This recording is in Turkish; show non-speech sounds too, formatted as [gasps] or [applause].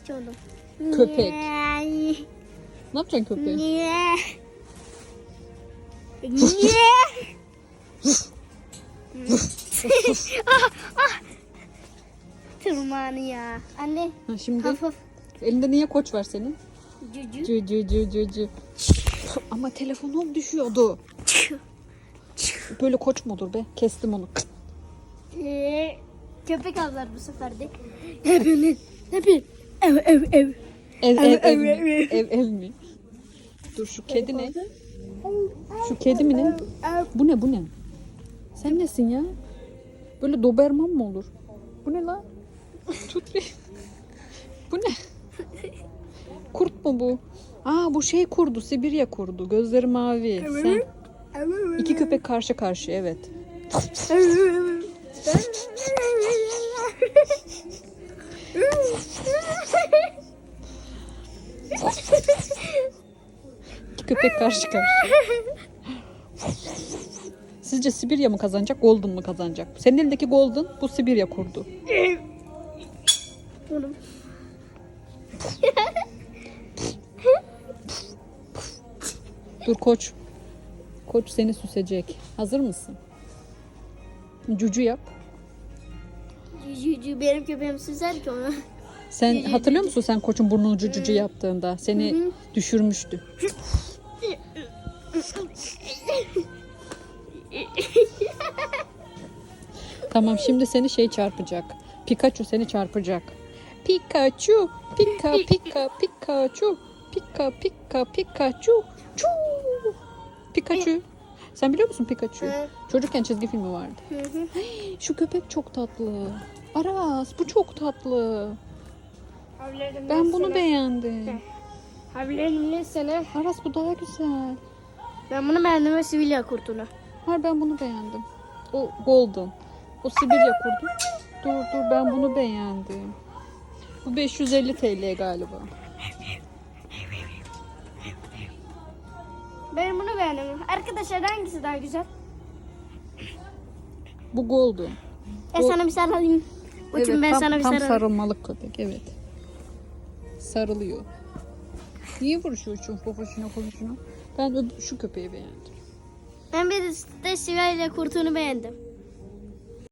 istiyordum. Köpek. Niye? Ne yapacaksın köpeği? Niye? Niye? ah, ah. Tırmanıyor. Anne Ha, şimdi hafif elinde niye koç var senin? cücü. Cü cü cü cü cü. Ama telefonum düşüyordu. Böyle koç mu olur be? Kestim onu. Ee, köpek avlar bu sefer de. Ne yapıyorsun? Ev ev ev. Ev ev Ev, ev, ev, mi? ev. Ev ev mi? Dur şu kedi ne? Şu kedi mi ne? Bu ne bu ne? Sen nesin ya? Böyle doberman mı olur? Bu ne lan? Tut bir. Bu ne? Kurt mu bu? Aa bu şey kurdu, Sibirya kurdu. Gözleri mavi. Sen iki köpek karşı karşıya evet. Köpek karşı karşıya. Sizce Sibirya mı kazanacak, Golden mı kazanacak? Senin elindeki Golden, bu Sibirya kurdu. Oğlum. Dur koç. Koç seni süsecek. Hazır mısın? Cucu yap. Cücü benim köpeğim süzer ki onu. Sen hatırlıyor musun sen koçun burnunu cucucu yaptığında? Seni düşürmüştü. [laughs] Tamam şimdi seni şey çarpacak. Pikachu seni çarpacak. Pikachu, pika pika Pikachu, pika pika Pikachu, çu. Pikachu. Sen biliyor musun Pikachu? Hı. Çocukken çizgi filmi vardı. Hı hı. [gasps] Şu köpek çok tatlı. Aras bu çok tatlı. Ben bunu beğendim. Haberlerim ne sana? Aras bu daha güzel. Ben bunu beğendim ve Sivilya kurtunu. Hayır ben bunu beğendim. O golden. O Sibirya kurdu. Dur dur ben bunu beğendim. Bu 550 TL galiba. Ben bunu beğendim. Arkadaşlar hangisi daha güzel? Bu golden. Bu- sana bir sarılayım. Uçum ben tam, sana bir tam sarılayım. sarılmalık köpek evet. Sarılıyor. Niye vuruşuyorsun popoşuna popoşuna? Ben şu köpeği beğendim. Ben bir de Sivilya kurtunu beğendim.